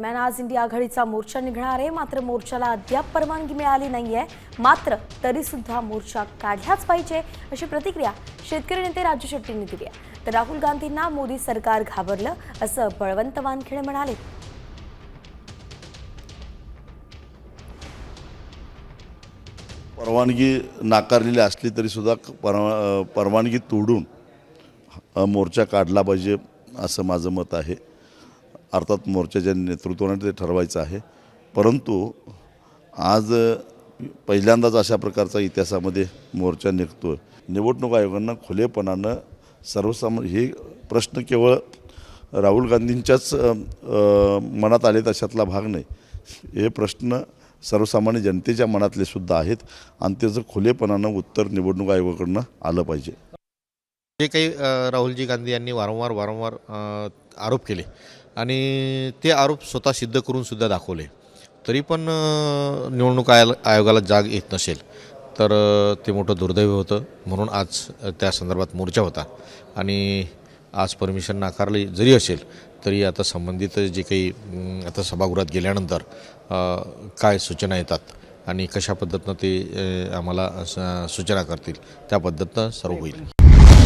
दरम्यान आज इंडिया आघाडीचा मोर्चा निघणार आहे. मात्र मोर्चाला अद्याप परवानगी मिळाली नाहीये. मात्र तरी सुद्धा मोर्चा काढलाच पाहिजे अशी प्रतिक्रिया शेतकरी नेते राजू शेट्टींनी दिली आहे. तर राहुल गांधींना मोदी सरकार घाबरलं असं बळवंत वानखेडे म्हणाले. परवानगी नाकारलेली असली तरी सुद्धा परवा परवानगी तोडून मोर्चा काढला पाहिजे असं माझं मत आहे. अर्थात मोर्चाच्या नेतृत्वाने ते ठरवायचं आहे. परंतु आज पहिल्यांदाच अशा प्रकारचा इतिहासामध्ये मोर्चा निघतो निवडणूक आयोगानं खुलेपणानं सर्वसाम हे प्रश्न केवळ राहुल गांधींच्याच मनात आले तशातला भाग नाही. हे प्रश्न सर्वसामान्य जनतेच्या मनातले सुद्धा आहेत. आणि त्याचं खुलेपणानं उत्तर निवडणूक आयोगाकडनं आलं पाहिजे. जे काही राहुलजी गांधी यांनी वारंवार वारंवार आरोप केले. आणि ते आरोप स्वतः सिद्ध करून सुद्धा दाखवले. तरी पण निवडणूक आयल आयोगाला जाग येत नसेल. तर ते मोठं दुर्दैव होतं. म्हणून आज त्या संदर्भात मोर्चा होता. आणि आज परमिशन नाकारली जरी असेल तरी आता संबंधित जे काही आता सभागृहात गेल्यानंतर काय सूचना येतात आणि कशा पद्धतीनं ते आम्हाला सूचना करतील त्या पद्धतीनं सर्व होईल.